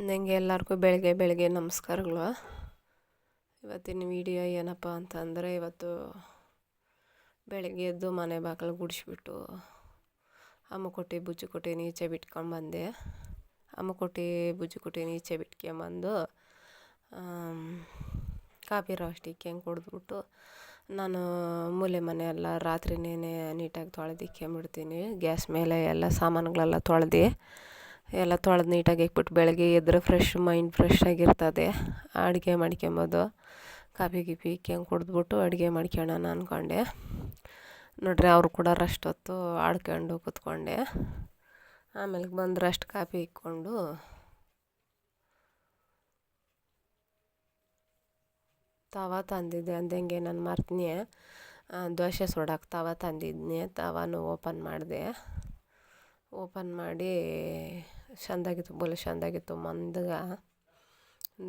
ಅಂದಂಗೆ ಎಲ್ಲರಿಗೂ ಬೆಳಗ್ಗೆ ಬೆಳಗ್ಗೆ ನಮಸ್ಕಾರಗಳು. ಇವತ್ತಿನ ವಿಡಿಯೋ ಏನಪ್ಪ ಅಂತಂದರೆ ಇವತ್ತು ಬೆಳಗ್ಗೆ ಎದ್ದು ಮನೆ ಬಾಗಿಲು ಗುಡಿಸ್ಬಿಟ್ಟು ಅಮ್ಮಕೊಟ್ಟಿ ಬುಜ್ಜಿಕೊಟ್ಟಿ ನೀಚೆ ಬಿಟ್ಕೊಂಡು ಬಂದೆ. ಅಮ್ಮಕೊಟ್ಟಿ ಬುಜ್ಜಿಕೊಟ್ಟಿ ನೀಚೆ ಬಿಟ್ಕೊಂಬಂದು ಕಾಫಿ ರೋಸ್ಟಿಕ್ಕೆ ಹೆಂಗೆ ಕುಡಿದ್ಬಿಟ್ಟು ನಾನು ಮೂಲೆ ಮನೆ ಎಲ್ಲ ರಾತ್ರಿನೇ ನೀಟಾಗಿ ತೊಳೆದಿಕ್ಕೆಂಬಿಡ್ತೀನಿ ಗ್ಯಾಸ್ ಮೇಲೆ ಎಲ್ಲ ಸಾಮಾನುಗಳೆಲ್ಲ ತೊಳೆದು ಎಲ್ಲ ತೊಳೆದು ನೀಟಾಗಿ ಇಟ್ಬಿಟ್ಟು ಬೆಳಗ್ಗೆ ಎದ್ರೆ ಫ್ರೆಶ್ ಮೈಂಡ್ ಫ್ರೆಶ್ ಆಗಿರ್ತದೆ. ಅಡುಗೆ ಮಾಡ್ಕೊಂಬೋದು ಕಾಫಿ, ಗಿಫಿ ಕೆಂಗೆ ಕುಡಿದ್ಬಿಟ್ಟು ಅಡುಗೆ ಮಾಡ್ಕೊಳ್ಳೋಣ ಅಂದ್ಕೊಂಡೆ ನೋಡ್ರಿ ಅವರು ಕೂಡ ಅಷ್ಟೊತ್ತು ಆಡ್ಕೊಂಡು ಕುತ್ಕೊಂಡೆ. ಆಮೇಲೆ ಬಂದ್ರೆ ಅಷ್ಟು ಕಾಫಿ ಇಕ್ಕೊಂಡು ತವ ತಂದಿದ್ದೆ. ಅಂದಂಗೆ ನಾನು ಮರ್ತೀನಿ. ದೋಸೆ ಸೋಡಕ್ಕೆ ತವ ತಂದಿದ್ನಿ. ತವಾನು ಓಪನ್ ಮಾಡಿದೆ. ಓಪನ್ ಮಾಡಿ ಚೆಂದಾಗಿತ್ತು ಬಲು ಚೆಂದಾಗಿತ್ತು ಮಂದಗ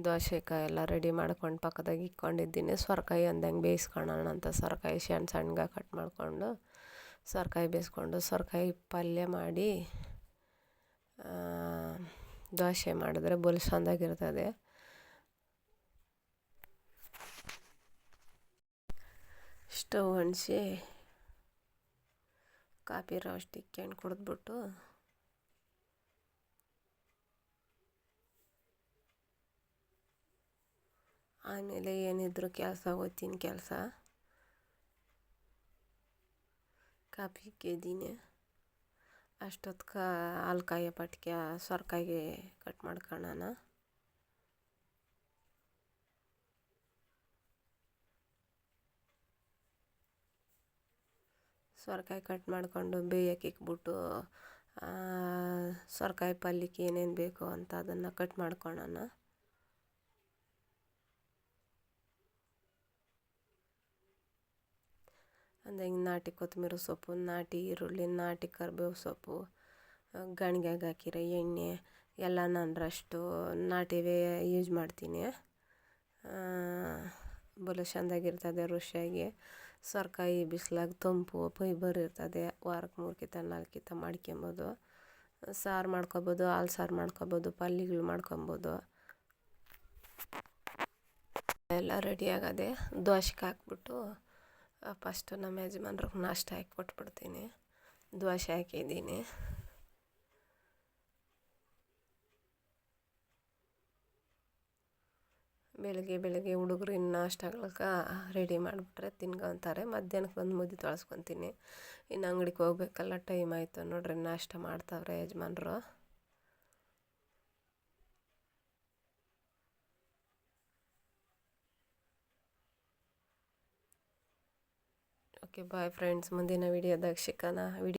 ದೋಸೆಕಾಯಿ ಎಲ್ಲ ರೆಡಿ ಮಾಡ್ಕೊಂಡು ಪಕ್ಕದಾಗ ಇಕ್ಕೊಂಡಿದ್ದೀನಿ. ಸೊರಕಾಯಿ ಅಂದಂಗೆ ಬೇಯಿಸ್ಕೊಳ್ಳೋಣ ಅಂತ ಸೊರಕಾಯಿ ಸಣ್ಣ ಸಣ್ಣಗೆ ಕಟ್ ಮಾಡಿಕೊಂಡು ಸೊರಕಾಯಿ ಬೇಯಿಸ್ಕೊಂಡು ಸೊರಕಾಯಿ ಪಲ್ಯ ಮಾಡಿ ದೋಸೆ ಮಾಡಿದ್ರೆ ಬಲು ಚೆಂದಾಗಿರ್ತದೆ ಸ್ಟವ್ ಅಣಿಸಿ ಕಾಫಿ ರೋಸ್ಟ್ ಇಕ್ಕೊಂಡು ಕುಡಿದ್ಬಿಟ್ಟು ಆಮೇಲೆ ಏನಿದ್ರು ಕೆಲಸ ಓದ್ತೀನಿ ಕೆಲಸ. ಕಾಫಿ ಇಕ್ಕಿದ್ದೀನಿ ಅಷ್ಟೊತ್ಗೆ ಹಾಲು ಕಾಯೋ ಪಟ್ಕೆ ಕಟ್ ಮಾಡ್ಕೊಳ್ಳೋಣ ಸೊರಕಾಯಿ ಕಟ್ ಮಾಡಿಕೊಂಡು ಬೇಯಕ್ಕೆ ಇಕ್ಬಿಟ್ಟು ಸೊರಕಾಯಿ ಪಲ್ಯಕ್ಕೆ ಏನೇನು ಬೇಕು ಅಂತ ಅದನ್ನು ಕಟ್ ಮಾಡ್ಕೊಳ್ಳೋಣ ಅಂದರೆ ಹಿಂಗೆ ನಾಟಿ ಕೊತ್ತಂಬರಿ ಸೊಪ್ಪು, ನಾಟಿ ಈರುಳ್ಳಿ, ನಾಟಿ ಕರ್ಬೇವು ಸೊಪ್ಪು ಗಣ್ಗ್ಯಾಗ ಹಾಕಿರೋ ಎಣ್ಣೆ ಎಲ್ಲ ನಾನು ರಷ್ಟು ನಾಟಿವೇ ಯೂಸ್ ಮಾಡ್ತೀನಿ. ಬಲು ಚೆಂದಾಗಿರ್ತದೆ ರುಚಿಯಾಗಿ. ಸೊರಕಾಯಿ ಬಿಸಿಲಾಗ ತಂಪು ಫೈಬರ್ ಇರ್ತದೆ ವಾರಕ್ಕೆ ಮೂರು ಕಿತ ನಾಲ್ಕು ಕಿತ ಮಾಡ್ಕೊಬೋದು ಸಾರು ಮಾಡ್ಕೊಬೋದು, ಹಾಲು ಸಾರು ಮಾಡ್ಕೊಬೋದು ಪಲ್ಯಗಳು ಮಾಡ್ಕೊಬೋದು. ಎಲ್ಲ ರೆಡಿ ಆಗದೆ ದೋಸೆಗೆ ಹಾಕ್ಬಿಟ್ಟು ಫಸ್ಟು ನಮ್ಮ ಯಜಮಾನ್ರಿಗೆ ನಾಷ್ಟ ಹಾಕಿ ಕೊಟ್ಬಿಡ್ತೀನಿ. ದೋಸೆ ಹಾಕಿದ್ದೀನಿ. ಬೆಳಗ್ಗೆ ಬೆಳಗ್ಗೆ ಹುಡುಗರು ಇನ್ನು ನಾಷ್ಟಗಳಿಗೆ ರೆಡಿ ಮಾಡಿಬಿಟ್ರೆ ತಿನ್ಕೊತಾರೆ. ಮಧ್ಯಾಹ್ನಕ್ಕೆ ಬಂದು ಮುದ್ದೆ ತೊಳ್ಸ್ಕೊತೀನಿ. ಇನ್ನು ಅಂಗಡಿಗೆ ಹೋಗ್ಬೇಕಲ್ಲ ಟೈಮ್ ಆಯಿತು ನೋಡ್ರಿ, ನಾಷ್ಟ ಮಾಡ್ತಾವ್ರೆ ಯಜಮಾನ್ರು. Okay bye friends. ಮುಂದಿನ ವಿಡಿಯೋದಾಗ ಸಿಕ್ಕೋಣ ವಿಡಿಯೋ